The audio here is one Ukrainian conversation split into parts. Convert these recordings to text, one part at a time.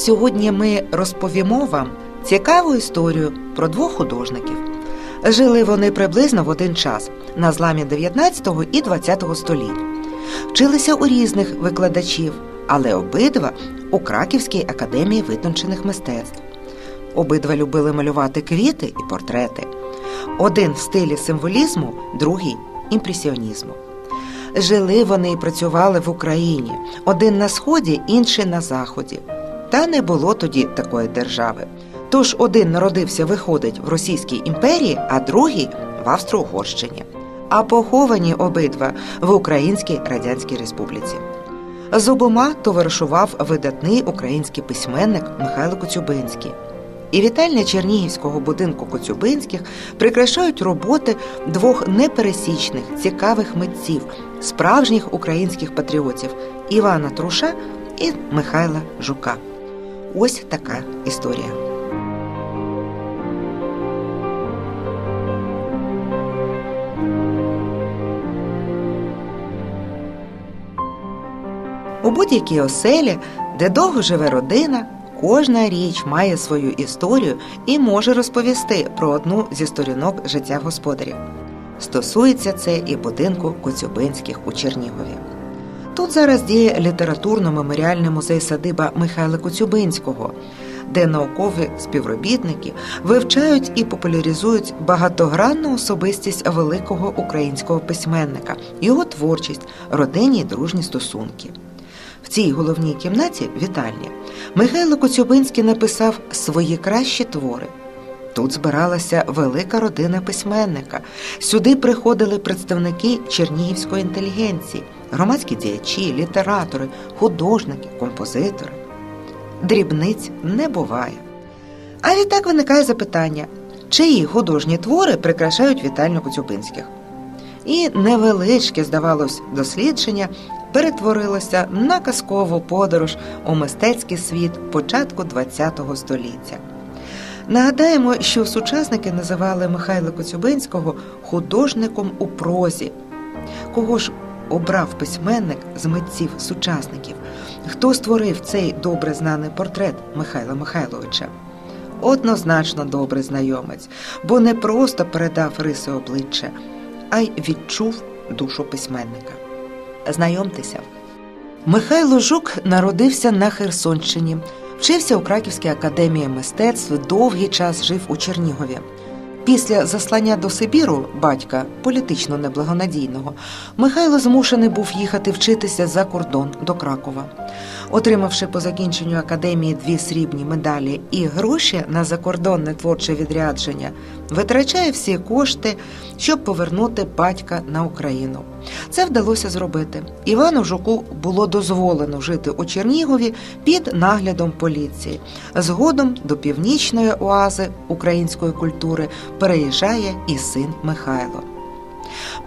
Сьогодні ми розповімо вам цікаву історію про двох художників. Жили вони приблизно в один час на зламі 19 і 20 століть. Вчилися у різних викладачів, але обидва у Краківській академії витончених мистецтв. Обидва любили малювати квіти і портрети. Один в стилі символізму, другий імпресіонізму. Жили вони і працювали в Україні, один на сході, інший на заході. Та не було тоді такої держави. Тож один народився, виходить в Російській імперії, а другий в Австро-Угорщині. А поховані обидва в Українській Радянській Республіці. З обома товаришував видатний український письменник Михайло Коцюбинський. І вітальня Чернігівського будинку Коцюбинських прикрашають роботи двох непересічних, цікавих митців, справжніх українських патріотів Івана Труша і Михайла Жука. Ось така історія. У будь-якій оселі, де довго живе родина, кожна річ має свою історію і може розповісти про одну зі сторінок життя господарів. Стосується це і будинку Коцюбинських у Чернігові. Тут зараз діє літературно-меморіальний музей садиба Михайла Коцюбинського, де наукові співробітники вивчають і популяризують багатогранну особистість великого українського письменника, його творчість, родинні й дружні стосунки. В цій головній кімнаті вітальні Михайло Коцюбинський написав свої кращі твори. Тут збиралася велика родина письменника. Сюди приходили представники чернігівської інтелігенції, громадські діячі, літератори, художники, композитори. Дрібниць не буває. А відтак виникає запитання, чиї художні твори прикрашають вітальню Коцюбинських? І невеличке, здавалось, дослідження перетворилося на казкову подорож у мистецький світ початку ХХ століття. Нагадаємо, що сучасники називали Михайла Коцюбинського художником у прозі. Кого ж обрав письменник з митців сучасників? Хто створив цей добре знаний портрет Михайла Михайловича? Однозначно добрий знайомець, бо не просто передав риси обличчя, а й відчув душу письменника. Знайомтеся. Михайло Жук народився на Херсонщині, вчився у Краківській академії мистецтв, довгий час жив у Чернігові. Після заслання до Сибіру батька, політично неблагонадійного, Михайло змушений був їхати вчитися за кордон до Кракова. Отримавши по закінченню академії дві срібні медалі і гроші на закордонне творче відрядження, витрачає всі кошти, щоб повернути батька на Україну. Це вдалося зробити. Івану Жуку було дозволено жити у Чернігові під наглядом поліції. Згодом до північної оази української культури переїжджає і син Михайло.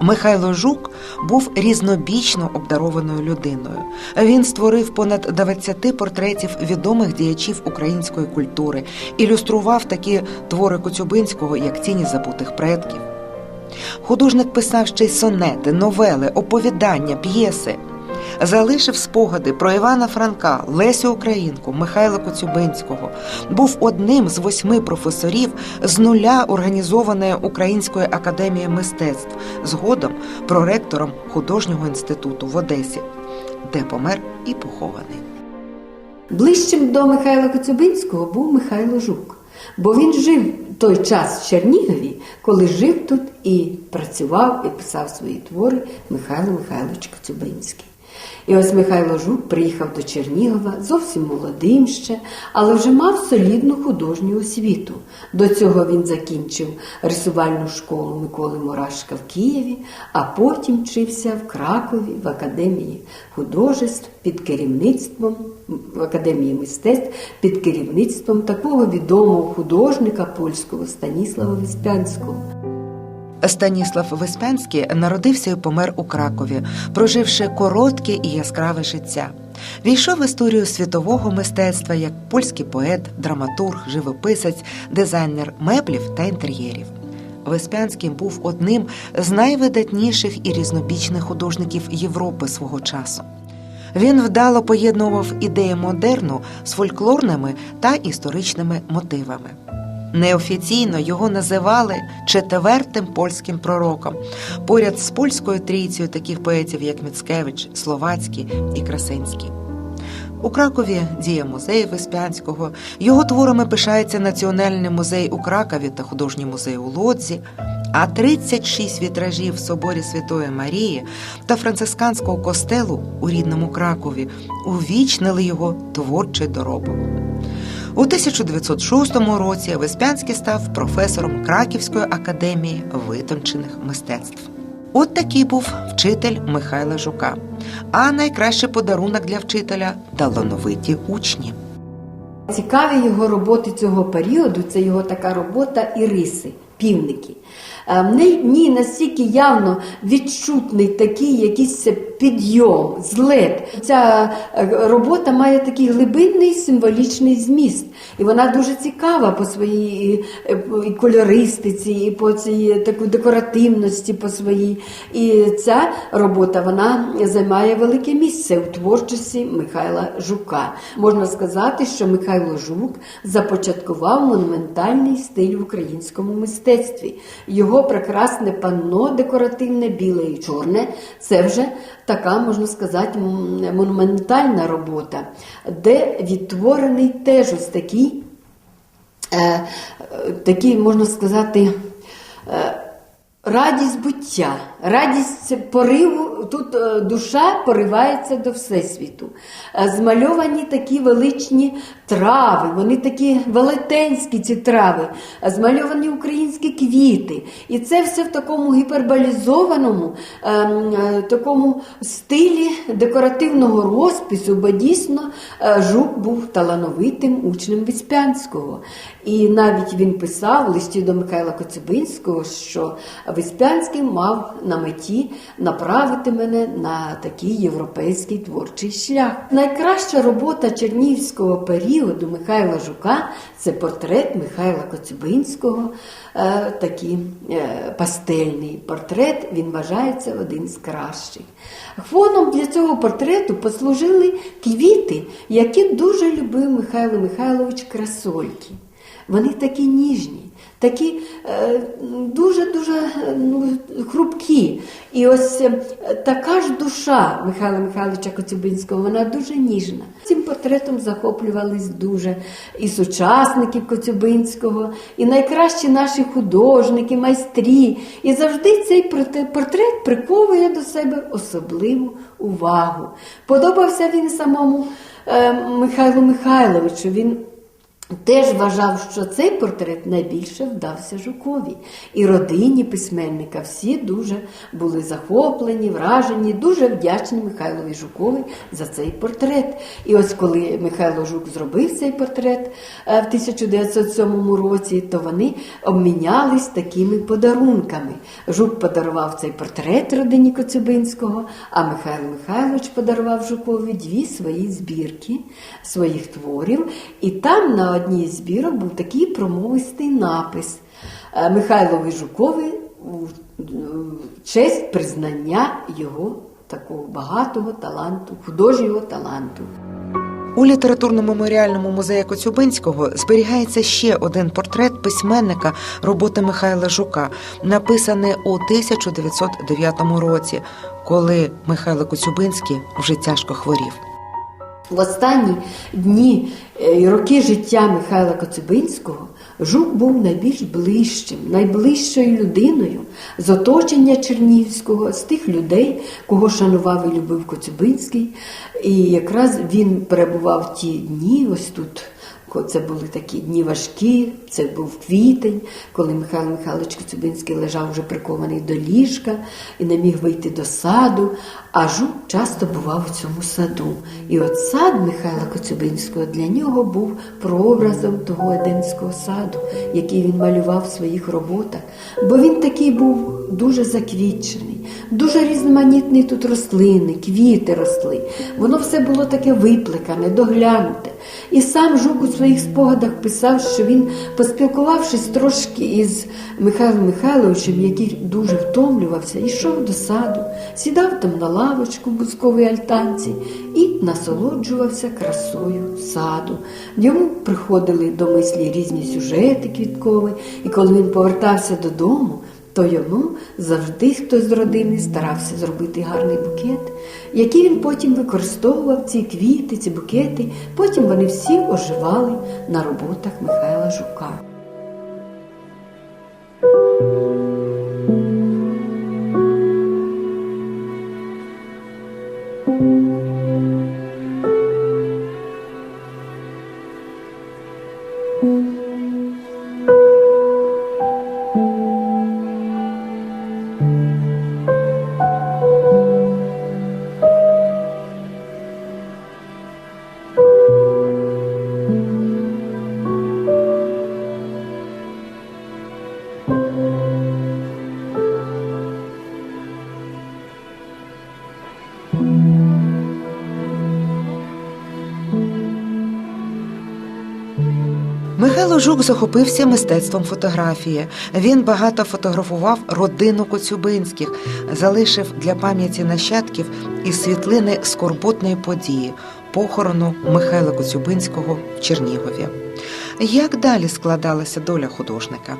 Михайло Жук був різнобічно обдарованою людиною. Він створив понад 20 портретів відомих діячів української культури, ілюстрував такі твори Коцюбинського, як тіні забутих предків. Художник писав ще й сонети, новели, оповідання, п'єси. Залишив спогади про Івана Франка, Лесю Українку, Михайла Коцюбинського. Був одним з восьми професорів з нуля організованої Української академії мистецтв, згодом проректором художнього інституту в Одесі, де помер і похований. Ближчим до Михайла Коцюбинського був Михайло Жук, бо він жив той час в Чернігові, коли жив тут і працював і писав свої твори Михайло Михайлович Коцюбинський. І ось Михайло Жук приїхав до Чернігова зовсім молодим ще, але вже мав солідну художню освіту. До цього він закінчив рисувальну школу Миколи Мурашка в Києві, а потім вчився в Кракові в Академії художеств під керівництвом в Академії мистецтв під керівництвом такого відомого художника польського Станіслава Віспянського. Станіслав Виспянський народився і помер у Кракові, проживши коротке і яскраве життя. Війшов в історію світового мистецтва як польський поет, драматург, живописець, дизайнер меблів та інтер'єрів. Веспянський був одним з найвидатніших і різнобічних художників Європи свого часу. Він вдало поєднував ідеї модерну з фольклорними та історичними мотивами. Неофіційно його називали четвертим польським пророком, поряд з польською трійцею таких поетів, як Міцкевич, Словацький і Красинський. У Кракові діє музей Веспянського. Його творами пишається Національний музей у Кракові та художній музей у Лодзі. А 36 вітражів в соборі Святої Марії та францисканського костелу у рідному Кракові увічнили його творчий доробок. У 1906 році Веспянський став професором Краківської академії витончених мистецтв. От такий був вчитель Михайла Жука. А найкращий подарунок для вчителя талановиті учні. Цікаві його роботи цього періоду це його така робота і риси, півники. Е, В ній настільки явно відчутний такий якийсь підйом, злет. Ця е, робота має такий глибинний символічний зміст. І вона дуже цікава по своїй е, і кольористиці, і по цій таку декоративності по своїй. І ця робота вона займає велике місце у творчості Михайла Жука. Можна сказати, що Михайло Жук започаткував монументальний стиль в українському мистецтві. Його прекрасне панно декоративне, біле і чорне це вже така, можна сказати, монументальна робота, де відтворений теж ось такий, е, такий можна сказати, е, Радість буття, радість пориву. Тут е, душа поривається до Всесвіту. Е, Змальовані такі величні трави, вони такі велетенські ці трави, е, змальовані українські квіти. І це все в такому гіперболізованому, е, е, такому стилі декоративного розпису, бо дійсно Жук був талановитим учнем Віспянського. І навіть він писав в листі до Михайла Коцюбинського, що Веспянський мав на меті направити мене на такий європейський творчий шлях. Найкраща робота чернігівського періоду Михайла Жука це портрет Михайла Коцюбинського, е, такий е, пастельний портрет. Він вважається один з кращих. Фоном для цього портрету послужили квіти, які дуже любив Михайло Михайлович Красольки. Вони такі ніжні, такі дуже-дуже ну, хрупкі. І ось е, така ж душа Михайла Михайловича Коцюбинського, вона дуже ніжна. Цим портретом захоплювались дуже і сучасники Коцюбинського, і найкращі наші художники, майстрі. І завжди цей портрет приковує до себе особливу увагу. Подобався він самому е, Михайлу Михайловичу. Він Теж вважав, що цей портрет найбільше вдався Жукові. І родині письменника всі дуже були захоплені, вражені, дуже вдячні Михайлові Жукові за цей портрет. І ось коли Михайло Жук зробив цей портрет е, в 1907 році, то вони обмінялись такими подарунками. Жук подарував цей портрет родині Коцюбинського, а Михайло Михайлович подарував Жукові дві свої збірки своїх творів. І там на одній з збірок був такий промовистий напис е, Михайлові Жукові у е, честь признання його такого багатого таланту, художнього таланту. У літературно-меморіальному музеї Коцюбинського зберігається ще один портрет письменника роботи Михайла Жука, написаний у 1909 році, коли Михайло Коцюбинський вже тяжко хворів. В останні дні е, і роки життя Михайла Коцюбинського Жук був найбільш ближчим, найближчою людиною з оточення Чернігівського, з тих людей, кого шанував і любив Коцюбинський. І якраз він перебував ті дні, ось тут. Це були такі дні важкі, це був квітень, коли Михайло Михайлович Коцюбинський лежав вже прикований до ліжка і не міг вийти до саду, а жук часто бував у цьому саду. І от сад Михайла Коцюбинського для нього був прообразом того Едемського саду, який він малював в своїх роботах. Бо він такий був дуже заквітчений, дуже різноманітні тут рослини, квіти росли. Воно все було таке виплекане, доглянуте. І сам Жук у своїх спогадах писав, що він, поспілкувавшись трошки із Михайлом Михайловичем, який дуже втомлювався, йшов до саду, сідав там на лавку. Лавочку бузковій альтанці і насолоджувався красою саду. Йому приходили до мислі різні сюжети квіткові, і коли він повертався додому, то йому завжди хтось з родини старався зробити гарний букет, який він потім використовував ці квіти, ці букети. Потім вони всі оживали на роботах Михайла Жука. Жук захопився мистецтвом фотографії. Він багато фотографував родину Коцюбинських, залишив для пам'яті нащадків і світлини скорботної події похорону Михайла Коцюбинського в Чернігові. Як далі складалася доля художника?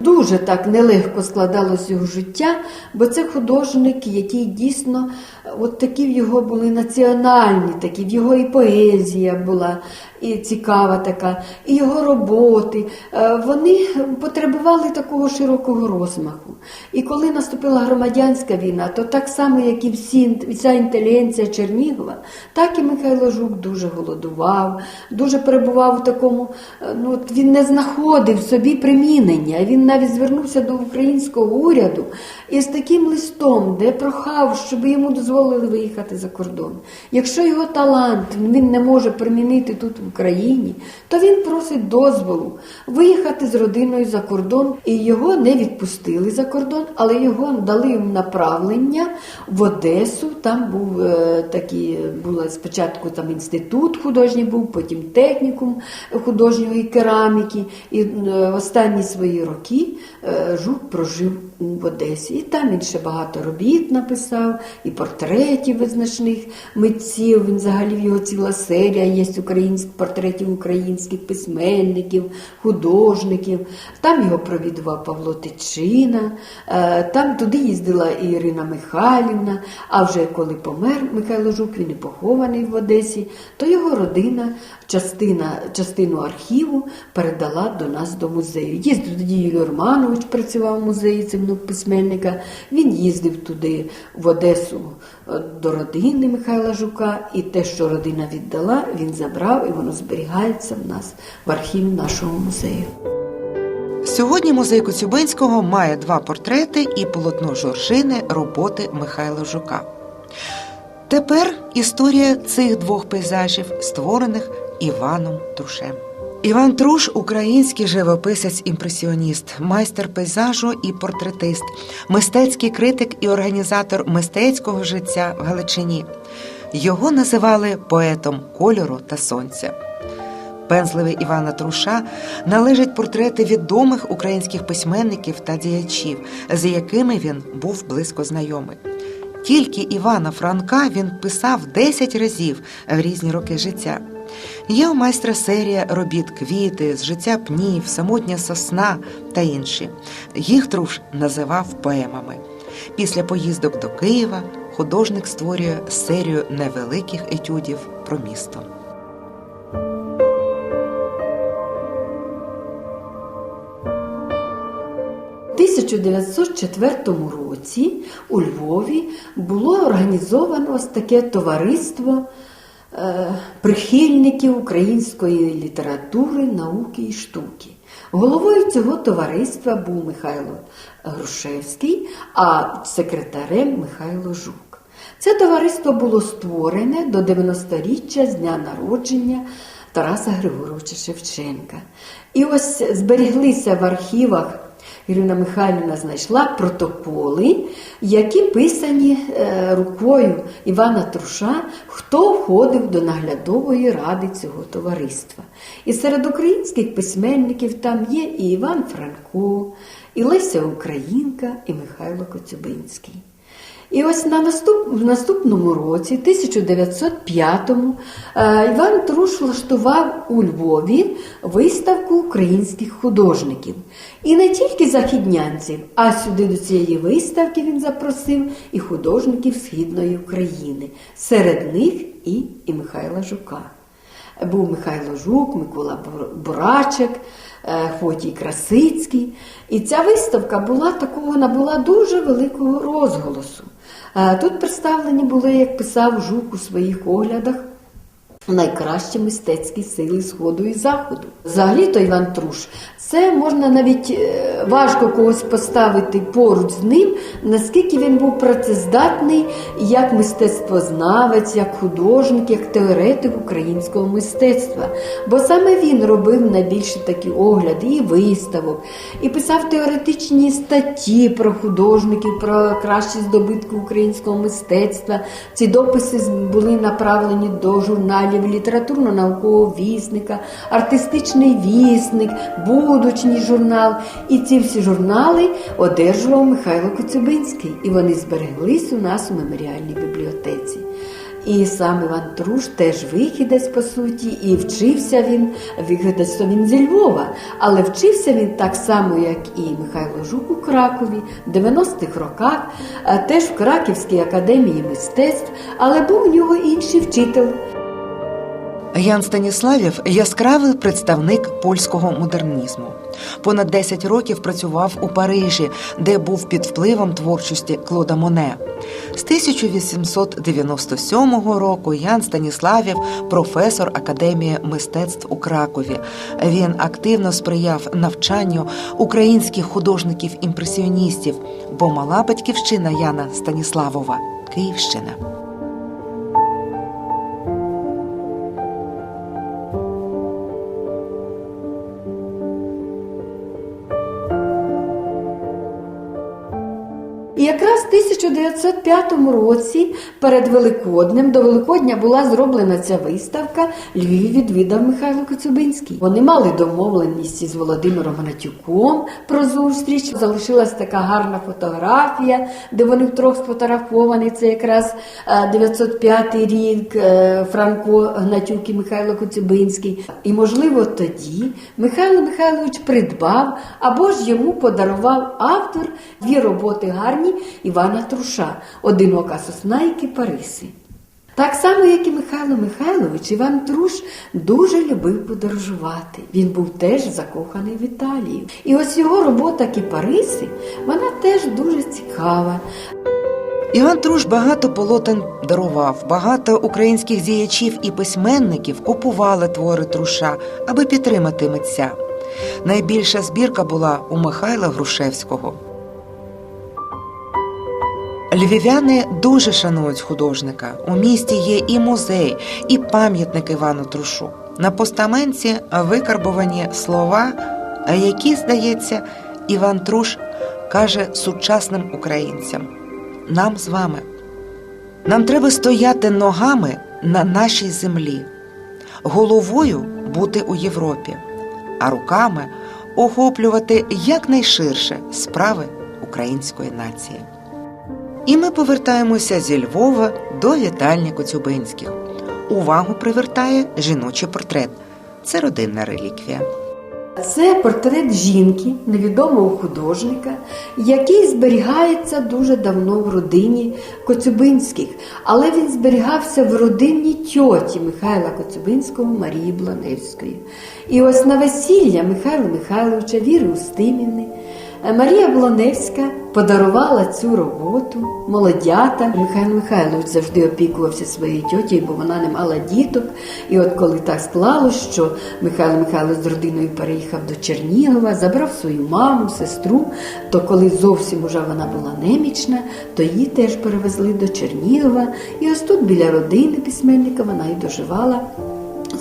Дуже так нелегко складалось його життя, бо це художник, який дійсно, от такі в його були національні, такі в його і поезія була, і цікава така, і його роботи. Е, Вони потребували такого широкого розмаху. І коли наступила громадянська війна, то так само, як і всі, вся інтелігенція Чернігова, так і Михайло Жук дуже голодував, дуже перебував у такому, е, ну от він не знаходив собі примінення. Він навіть звернувся до українського уряду із таким листом, де прохав, щоб йому дозволили виїхати за кордон. Якщо його талант він не може примінити тут в Україні, то він просить дозволу виїхати з родиною за кордон, і його не відпустили за кордон, але його дали направлення в Одесу. Там був е, такі, була спочатку там інститут художній був, потім технікум художньої кераміки. І е, останні свої роки е, Жук прожив в Одесі. І там він ще багато робіт написав, і портретів визначних митців. Він взагалі в його ціла серія є українських портретів українських письменників, художників. Там його провідував Павло Тичина, е, там туди їздила Ірина Михайлівна. А вже коли помер Михайло Жук, він і похований в Одесі, то його родина частина, частину архіву передала до нас до музею. Їздив тоді Юлій Романович, працював в музеї це внук письменника. Він їздив туди в Одесу до родини Михайла Жука, і те, що родина віддала, він забрав, і воно зберігається в нас в архіві нашого музею. Сьогодні музей Коцюбинського має два портрети і полотно Жоржини роботи Михайла Жука. Тепер історія цих двох пейзажів, створених Іваном Трушем. Іван Труш український живописець-імпресіоніст, майстер пейзажу і портретист, мистецький критик і організатор мистецького життя в Галичині. Його називали поетом кольору та сонця. Пензливі Івана Труша належать портрети відомих українських письменників та діячів, з якими він був близько знайомий. Тільки Івана Франка він писав 10 разів в різні роки життя. Є у майстра серія робіт квіти, з життя пнів, самотня сосна та інші. Їх Труш називав поемами. Після поїздок до Києва художник створює серію невеликих етюдів про місто. У 1904 році у Львові було організовано ось таке товариство прихильників української літератури, науки і штуки. Головою цього товариства був Михайло Грушевський, а секретарем Михайло Жук. Це товариство було створене до 90-річчя з дня народження Тараса Григоровича Шевченка. І ось зберіглися в архівах. Ірина Михайлівна знайшла протоколи, які писані е, рукою Івана Труша, хто входив до наглядової ради цього товариства. І серед українських письменників там є і Іван Франко, і Леся Українка, і Михайло Коцюбинський. І ось на наступ, в наступному році, 1905-му, е, Іван Труш влаштував у Львові виставку українських художників. І не тільки західнянців, а сюди до цієї виставки він запросив і художників Східної України. Серед них і, і Михайла Жука. Був Михайло Жук, Микола Бурачек, е, Фотій Красицький. І ця виставка була такого набула дуже великого розголосу. Тут представлені були, як писав Жук у своїх оглядах, найкращі мистецькі сили Сходу і Заходу. Взагалі-то Іван Труш, це можна навіть е, важко когось поставити поруч з ним, наскільки він був працездатний як мистецтвознавець, як художник, як теоретик українського мистецтва. Бо саме він робив найбільше такі огляди і виставок, і писав теоретичні статті про художників, про кращі здобутки українського мистецтва. Ці дописи були направлені до журналів літературно-наукового вісника, артистичний вісник, будучній журнал. І ці всі журнали одержував Михайло Коцюбинський, і вони збереглись у нас у меморіальній бібліотеці. І сам Іван Труш теж вихідець, по суті, і вчився він, вихідець то він зі Львова, але вчився він так само, як і Михайло Жук у Кракові, в 90-х роках, теж в Краківській академії мистецтв, але був у нього інший вчитель. Ян Станіславів яскравий представник польського модернізму. Понад 10 років працював у Парижі, де був під впливом творчості Клода Моне. З 1897 року Ян Станіславів професор Академії мистецтв у Кракові. Він активно сприяв навчанню українських художників-імпресіоністів, бо мала батьківщина Яна Станіславова Київщина. І якраз в 1905 році, перед Великоднем, до Великодня була зроблена ця виставка. Львів відвідав Михайло Коцюбинський. Вони мали домовленість із Володимиром Гнатюком про зустріч. Залишилась така гарна фотографія, де вони втрьох сфотографовані. Це якраз е, 905 рік е, Франко Гнатюк і Михайло Коцюбинський. І, можливо, тоді Михайло Михайлович придбав або ж йому подарував автор дві роботи гарні Івана Труша Одинока сосна і кипариси. Так само, як і Михайло Михайлович, Іван Труш дуже любив подорожувати. Він був теж закоханий в Італію. І ось його робота Кіпариси, вона теж дуже цікава. Іван Труш багато полотен дарував, багато українських діячів і письменників купували твори Труша, аби підтримати митця. Найбільша збірка була у Михайла Грушевського. Львів'яни дуже шанують художника. У місті є і музей, і пам'ятник Івану Трушу. На постаменті викарбовані слова, які, здається, Іван Труш каже сучасним українцям: нам з вами. Нам треба стояти ногами на нашій землі, головою бути у Європі, а руками охоплювати якнайширше справи української нації. І ми повертаємося зі Львова до вітальні Коцюбинських. Увагу привертає жіночий портрет. Це родинна реліквія. Це портрет жінки, невідомого художника, який зберігається дуже давно в родині Коцюбинських, але він зберігався в родині тьоті Михайла Коцюбинського Марії Бланевської. І ось на весілля Михайла Михайловича Віри Устимівни Марія Блоневська подарувала цю роботу молодята. Михайло Михайлович завжди опікувався своєю тьотєю, бо вона не мала діток. І от коли так склалося, що Михайло Михайлович з родиною переїхав до Чернігова, забрав свою маму, сестру, то коли зовсім уже вона була немічна, то її теж перевезли до Чернігова. І ось тут біля родини письменника вона і доживала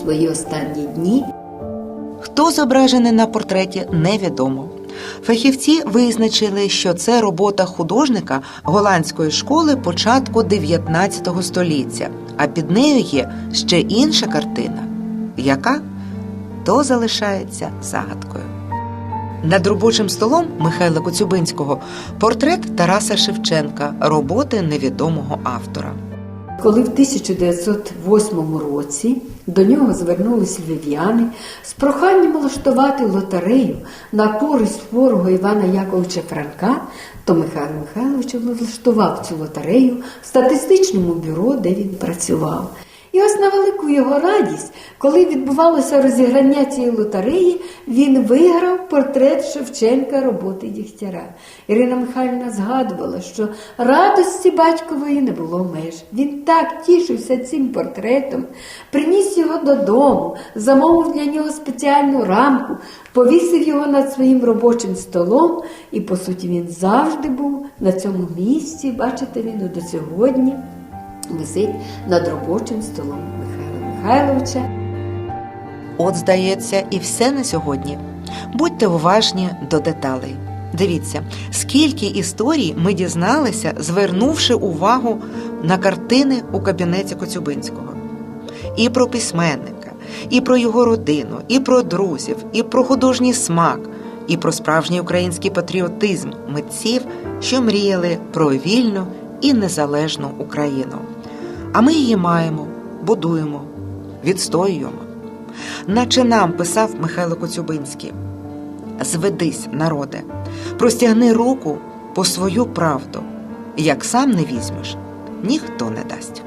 свої останні дні. Хто зображений на портреті, невідомо. Фахівці визначили, що це робота художника голландської школи початку 19 століття, а під нею є ще інша картина, яка то залишається загадкою. Над робочим столом Михайла Коцюбинського портрет Тараса Шевченка, роботи невідомого автора. Коли в 1908 році до нього звернулись львів'яни з проханням влаштувати лотерею на користь хворого Івана Яковича Франка, то Михайло Михайлович влаштував цю лотерею в статистичному бюро, де він працював. І ось на велику його радість, коли відбувалося розіграння цієї лотереї, він виграв портрет Шевченка роботи Дігтяра. Ірина Михайлівна згадувала, що радості батькової не було меж. Він так тішився цим портретом, приніс його додому, замовив для нього спеціальну рамку, повісив його над своїм робочим столом, і, по суті, він завжди був на цьому місці. Бачите, він до сьогодні висить над робочим столом Михайла Михайловича. От, здається, і все на сьогодні. Будьте уважні до деталей. Дивіться, скільки історій ми дізналися, звернувши увагу на картини у кабінеті Коцюбинського. І про письменника, і про його родину, і про друзів, і про художній смак, і про справжній український патріотизм митців, що мріяли про вільну і незалежну Україну. А ми її маємо, будуємо, відстоюємо. Наче нам писав Михайло Коцюбинський: Зведись, народе, простягни руку по свою правду. Як сам не візьмеш, ніхто не дасть.